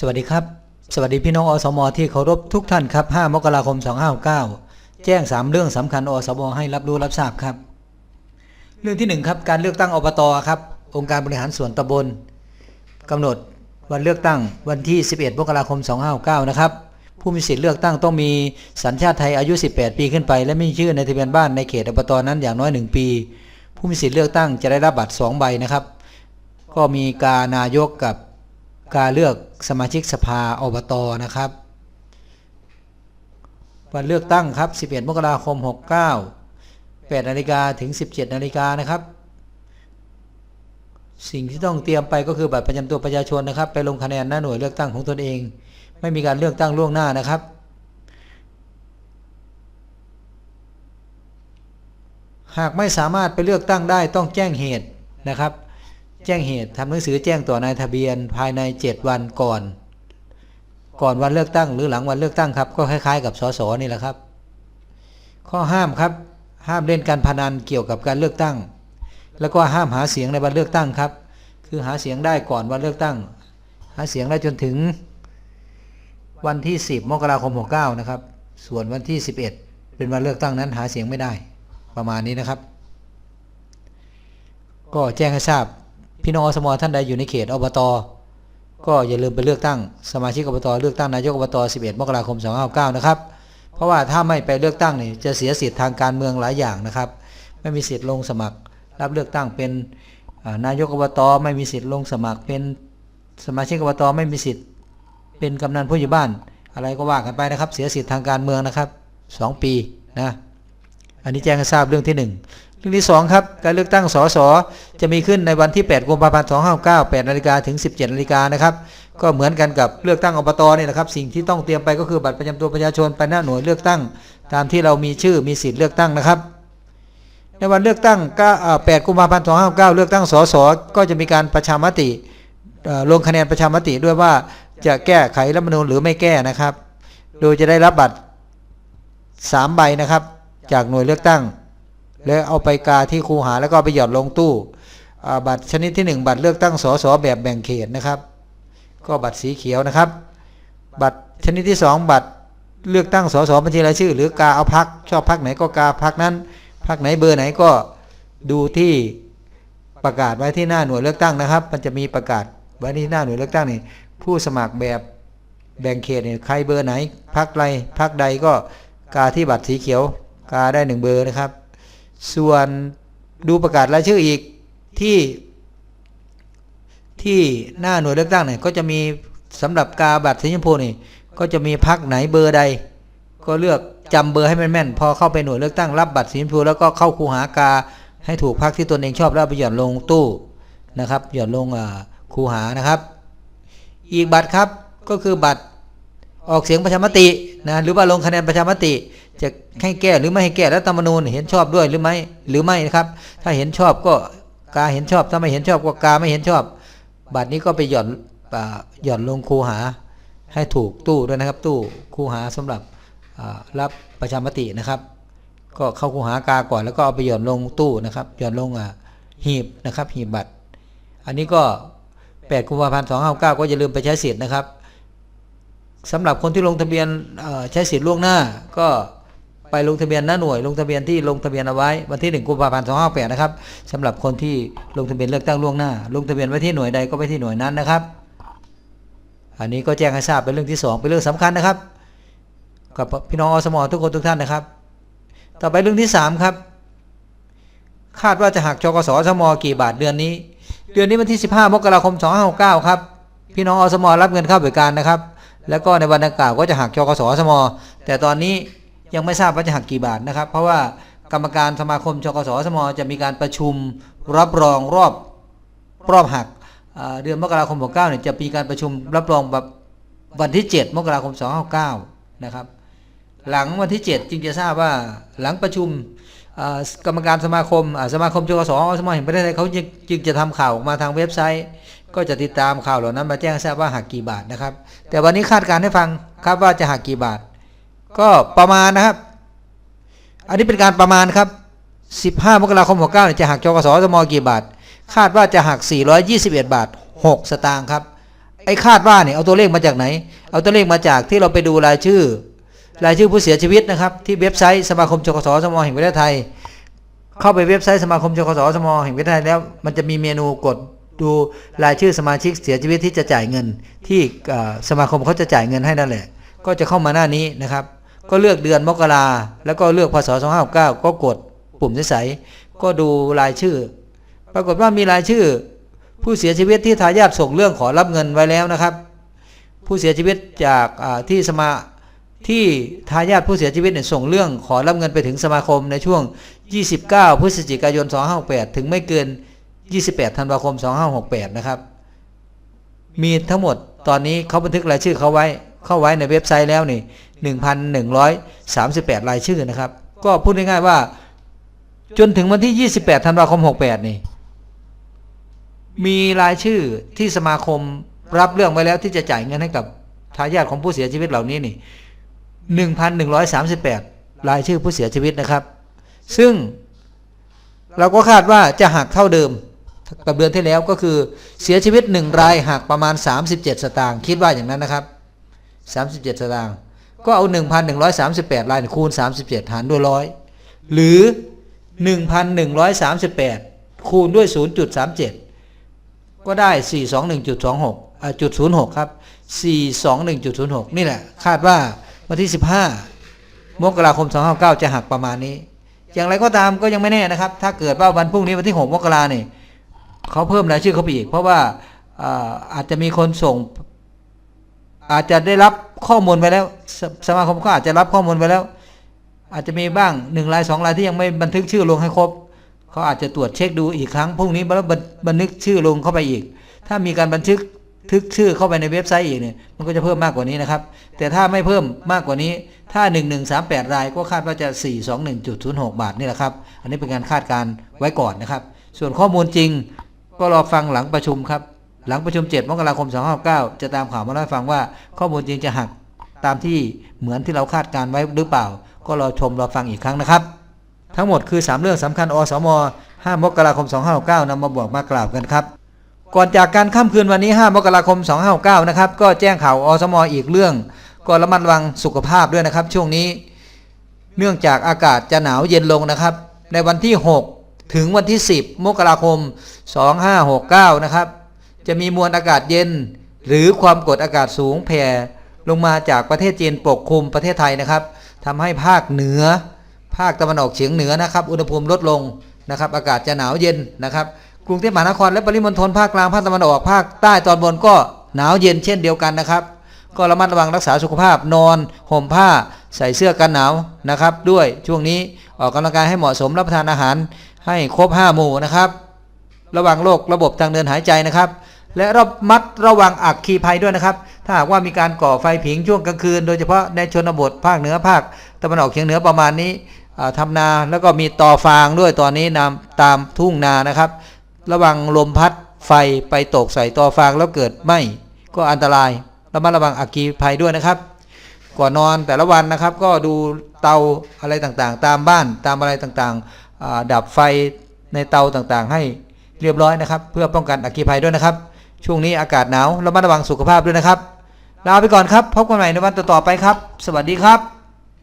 สวัสดีครับ สวัสดีพี่น้องอสมที่เคารพทุกท่านครับ 5 มกราคม 2569 แจ้ง 3 เรื่องสำคัญอสมให้รับรู้รับทราบครับ เรื่องที่ 1 ครับ การเลือกตั้งอบตครับ องค์การบริหารส่วนตำบลกำหนดวันเลือกตั้งวันที่ 11 มกราคม 2569 นะครับ ผู้มีสิทธิ์เลือกตั้งต้องมีสัญชาติไทยอายุ 18 ปีขึ้นไป และมีชื่อในทะเบียนบ้านในเขตอบตนั้นอย่างน้อย 1 ปี ผู้มีสิทธิ์เลือกตั้งจะได้รับบัตร 2 ใบนะครับ ก็มีการนายกกับ การเลือกสมาชิกสภาอบตนะครับวันเลือกตั้งครับ 11 มกราคม 69 8นาฬิกาถึง 17นาฬิกานะครับ สิ่งที่ต้องเตรียมไปก็คือบัตรประจำตัวประชาชนนะครับ ไปลงคะแนนหน้าหน่วยเลือกตั้งของตนเอง ไม่มีการเลือกตั้งล่วงหน้านะครับ หากไม่สามารถไปเลือกตั้งได้ต้องแจ้งเหตุนะครับ แจ้งเหตุทำหนังสือแจ้งต่อนายทะเบียนภายใน 7 วันก่อน ก่อนวันเลือกตั้ง หรือหลังวันเลือกตั้งครับ ก็คล้ายๆ กับสสนี่แหละครับ ข้อห้ามครับ ห้ามเล่นการพนันเกี่ยวกับการเลือกตั้ง แล้วก็ห้ามหาเสียงในวันเลือกตั้งครับ คือหาเสียงได้ก่อนวันเลือกตั้ง หาเสียงได้จนถึง วันที่ 10มกราคม69นะครับ ส่วนวันที่ 11 เป็นวันเลือกตั้งนั้นหาเสียงไม่ได้ ประมาณนี้นะครับ ก็แจ้งให้ทราบ พี่น้องอสมท่านใดอยู่ในเขตอบตก็อย่าลืมไปเลือกตั้งสมาชิกอบตเลือกตั้งนายกอบต 11 มกราคม 2569 นะครับ เพราะว่าถ้าไม่ไปเลือกตั้งนี่จะเสียสิทธิ์ทางการเมืองหลายอย่างนะครับ ไม่มีสิทธิ์ลงสมัคร รับเลือกตั้งเป็นนายกอบตไม่มีสิทธิ์ลงสมัคร เป็นสมาชิกอบตไม่มีสิทธิ์ เป็นกำนันผู้ใหญ่บ้าน อะไรก็ว่ากันไปนะครับ เสียสิทธิ์ทางการเมืองนะครับ 2 ปีนะอันนี้แจ้งให้ทราบเรื่องที่ 1 เรื่องที่2ครับการเลือกตั้งสสจะมีขึ้นในวันที่ 8 กุมภาพันธ์ 2569 8นาฬิกาถึง 17นาฬิกานะครับ ก็เหมือนกันกับเลือกตั้งอบตเนี่แหละครับ สิ่งที่ต้องเตรียมไปก็คือบัตรประจำตัวประชาชนไปหน้าหน่วยเลือกตั้ง ตามที่เรามีชื่อมีสิทธิ์เลือกตั้งนะครับ ในวันเลือกตั้งก็8กุมภาพันธ์ 2569เลือกตั้งสสก็จะมีการประชามติลงคะแนนประชามติด้วยว่าจะแก้ไขรัฐมนูญหรือไม่แก้นะครับ โดยจะได้รับบัตร3ใบนะครับ จากหน่วยเลือกตั้ง แล้วเอาไปกาที่คูหาแล้วก็ไปหยอดลงตู้บัตรชนิดที่ 1 บัตรเลือกตั้งสสแบบแบ่งเขตนะครับ ก็บัตรสีเขียวนะครับ บัตรชนิดที่ 2 บัตรเลือกตั้งสสบัญชีรายชื่อ หรือกาเอาพักชอบพักไหนก็กาพักนั้นพักไหนเบอร์ไหนก็ดูที่ประกาศไว้ที่หน้าหน่วยเลือกตั้งนะครับ มันจะมีประกาศไว้ที่หน้าหน่วยเลือกตั้งนี่ผู้สมัครแบบแบ่งเขตเนี่ยใครเบอร์ไหนพักไรพักใดก็กาที่บัตรสีเขียว กาได้หนึ่งเบอร์นะครับ ส่วนดูประกาศรายชื่ออีกที่ที่หน้าหน่วยเลือกตั้งเนี่ยก็จะมีสำหรับกาบัตรสีชมพูนี่ก็จะมีพักไหนเบอร์ใด ก็เลือกจำเบอร์ให้แม่นๆพอเข้าไปหน่วยเลือกตั้งรับบัตรสีชมพูแล้วก็เข้าคูหากาให้ถูกพักที่ตนเองชอบแล้วไปหย่อนลงตู้นะครับ หย่อนลงคูหานะครับ อีกบัตรครับก็คือบัตรออกเสียงประชามตินะหรือว่าลงคะแนนประชามติ จะให้แก้หรือไม่ให้แก้รัฐธรรมนูญเห็นชอบด้วยหรือไม่หรือไม่นะครับ ถ้าเห็นชอบก็กาเห็นชอบ ถ้าไม่เห็นชอบก็กาไม่เห็นชอบ บัตรนี้ก็ไปหย่อนหย่อนลงคูหาให้ถูกตู้ด้วยนะครับ ตู้คูหาสำหรับรับประชามตินะครับ ก็เข้าคูหากาก่อนแล้วก็เอาไปหย่อนลงตู้นะครับหย่อนลงหีบนะครับ หีบบัตร อันนี้ก็8กุมภาพันธ์259ก็อย่าลืมไปใช้สิทธิ์นะครับสำหรับคนที่ลงทะเบียนใช้สิทธิ์ล่วงหน้าก็ ไปลงทะเบียนหน้าหน่วยลงทะเบียนที่ลงทะเบียนเอาไว้วันที่1กุมภาพันธ์258นะครับสำหรับคนที่ลงทะเบียนเลือกตั้งล่วงหน้า ลงทะเบียนไว้ที่หน่วยใดก็ไปที่หน่วยนั้นนะครับ อันนี้ก็แจ้งให้ทราบเป็นเรื่องที่ 2 เป็นเรื่องสำคัญนะครับ กับพี่น้องอสมทุกคนทุกท่านนะครับ ต่อไปเรื่องที่ 3 ครับ คาดว่าจะหักจกสอสมกี่บาทเดือนนี้ เดือนนี้วันที่ 15มกราคม2569ครับพี่น้องอสมรับเงินเข้าบริการนะครับ แล้วก็ในวันดังกล่าวก็จะหักจกสอสมแต่ตอนนี้ ยังไม่ทราบว่าจะหักกี่บาทนะครับ เพราะว่ากรรมการสมาคมจกสสมจะมีการประชุมรับรองรอบรอบหักเดือนมกราคม69เนี่ยจะมีการประชุมรับรองแบบวันที่ 7 มกราคม259นะครับ หลังวันที่ 7 จึงจะทราบว่าหลังประชุมกรรมการสมาคมสมาคมจกสสมแห่งประเทศไทยเขาจึงจะทำข่าวออกมาทางเว็บไซต์ ก็จะติดตามข่าวเหล่านั้นมาแจ้งทราบว่าหักกี่บาทนะครับ แต่วันนี้คาดการณ์ให้ฟังครับว่าจะหักกี่บาท ก็ประมาณนะครับ อันนี้เป็นการประมาณครับ 15 มกราคม 69เนี่ยจะหักจกสสมกี่บาท คาดว่าจะหัก 421 บาท 6 สตางค์ครับ ไอ้คาดว่าเนี่ยเอาตัวเลขมาจากไหน เอาตัวเลขมาจากที่เราไปดูรายชื่อ รายชื่อผู้เสียชีวิตนะครับ ที่เว็บไซต์สมาคมชกสสมแห่งประเทศไทย เข้าไปเว็บไซต์สมาคมชกสสมแห่งประเทศไทยแล้วมันจะมีเมนูกดดูรายชื่อสมาชิกเสียชีวิตที่จะจ่ายเงิน ที่สมาคมเขาจะจ่ายเงินให้นั่นแหละ ก็จะเข้ามาหน้านี้นะครับ ก็เลือกเดือนมกราแล้วก็เลือกพศ2569ก็กดปุ่มใสๆก็ดูรายชื่อ ปรากฏว่ามีรายชื่อ ผู้เสียชีวิตที่ทายาทส่งเรื่องขอรับเงินไว้แล้วนะครับ ผู้เสียชีวิตจากที่สมาที่ทายาทผู้เสียชีวิตเนี่ยส่งเรื่องขอรับเงินไปถึงสมาคมในช่วง 29 พฤศจิกายน 2568 ถึงไม่เกิน 28 ธันวาคม 2568 นะครับ มีทั้งหมดตอนนี้เขาบันทึกรายชื่อเขาไว้ เข้าไว้ในเว็บไซต์แล้วนี่ 1,138 รายชื่อนะครับ ก็พูดง่ายๆว่า จนถึงวันที่ 28 ธันวาคม 68 นี่ มีรายชื่อที่สมาคมรับเรื่องไว้แล้วที่จะจ่ายเงินให้กับทายาทของผู้เสียชีวิตเหล่านี้นี่1,138 รายชื่อผู้เสียชีวิตนะครับ ซึ่งเราก็คาดว่าจะหักเท่าเดิมกับเดือนที่แล้วก็คือเสียชีวิต 1 รายหักประมาณ 37 สตางค์คิดว่าอย่างนั้นนะครับ 37 สตางค์ ก็เอา 1,138รายคูณ 37 หารด้วยร้อยหรือ 1,138 คูณด้วย 0.37 ก็ได้ 421.26อ่าจุด06 ครับ 421.06 นี่แหละ คาดว่าวันที่ 15 มกราคม 259 จะหักประมาณนี้ อย่างไรก็ตามก็ยังไม่แน่นะครับ ถ้าเกิดว่าวันพรุ่งนี้วันที่ 6 มกราเนี่ยเขาเพิ่มรายชื่อเขาไปอีก เพราะว่าอ่าอาจจะมีคนส่ง อาจจะได้รับข้อมูลไปแล้วสสมาคมก็อาจจะรับข้อมูลไปแล้ว อาจจะมีบ้างหนึ่งรายสองรายที่ยังไม่บันทึกชื่อลงให้ครบเขาอาจจะตรวจเช็คดูอีกครั้งพรุ่งนี้แล้วบันนทึกชื่อลงเข้าไปอีก ถ้ามีการบันทึกทึกชื่อเข้าไปในเว็บไซต์อีกเนี่ยมันก็จะเพิ่มมากกว่านี้นะครับ แต่ถ้าไม่เพิ่มมากกว่านี้ถ้า 1138 รายก็คาดว่าจะ 421.06 บาทนี่แหละครับ อันนี้เป็นการคาดการไว้ก่อนนะครับ ส่วนข้อมูลจริงก็รอฟังหลังประชุมครับ หลังประชุม 7 มกราคม 2569จะตามข่าวมาเล่าให้ฟังว่า ข้อมูลจริงจะหักตามที่เหมือนที่เราคาดการณ์ไว้หรือเปล่า ก็รอชมรอฟังอีกครั้งนะครับ ทั้งหมดคือ 3 เรื่องสำคัญอสม 5 มกราคม 2569นำมาบอกมากล่าวกันครับ ก่อนจากการค่ำคืนวันนี้ 5 มกราคม 2569นะครับ ก็แจ้งข่าวอสมอีกเรื่อง ก็ระมัดระวังสุขภาพด้วยนะครับ ช่วงนี้ เนื่องจากอากาศจะหนาวเย็นลงนะครับ ในวันที่ 6 ถึงวันที่ 10 มกราคม 2569 นะครับ จะมีมวลอากาศเย็น หรือความกดอากาศสูงแผ่ลงมาจากประเทศจีนปกคลุมประเทศไทยนะครับทำให้ภาคเหนือ ภาคตะวันออกเฉียงเหนือนะครับ อุณหภูมิลดลงนะครับ อากาศจะหนาวเย็นนะครับ กรุงเทพมหานครและปริมณฑลภาคกลางภาคตะวันออกภาคใต้ตอนบนก็หนาวเย็นเช่นเดียวกันนะครับ ก็ระมัดระวังรักษาสุขภาพนอนห่มผ้า ใส่เสื้อกันหนาวนะครับ ด้วยช่วงนี้ออกกำลังกายให้เหมาะสมรับประทานอาหารให้ครบ5หมู่นะครับ ระวังโรคระบบทางเดินหายใจนะครับ และระมัดระวังอักคีภัยด้วยนะครับ ถ้าหากว่ามีการก่อไฟผิงช่วงกลางคืน โดยเฉพาะในชนบทภาคเหนือภาคตะวันออกเฉียงเหนือประมาณนี้อ่าทำนาแล้วก็มีต่อฟางด้วยตอนนี้นำตามทุ่งนานะครับ ระวังลมพัดไฟไปตกใส่ต่อฟางแล้วเกิดไหมก็อันตรายระมัดระวังอักคีภัยด้วยนะครับก่อนนอนแต่ละวันนะครับก็ดูเตาอะไรต่างๆ ตามบ้านตามอะไรต่างๆดับไฟในเตาต่างๆ ให้เรียบร้อยนะครับ เพื่อป้องกันอัคคีภัยด้วยนะครับ ช่วงนี้อากาศหนาวระมัดระวังสุขภาพด้วยนะครับลาไปก่อนครับ พบกันใหม่ในวันต่อๆไปครับ สวัสดีครับ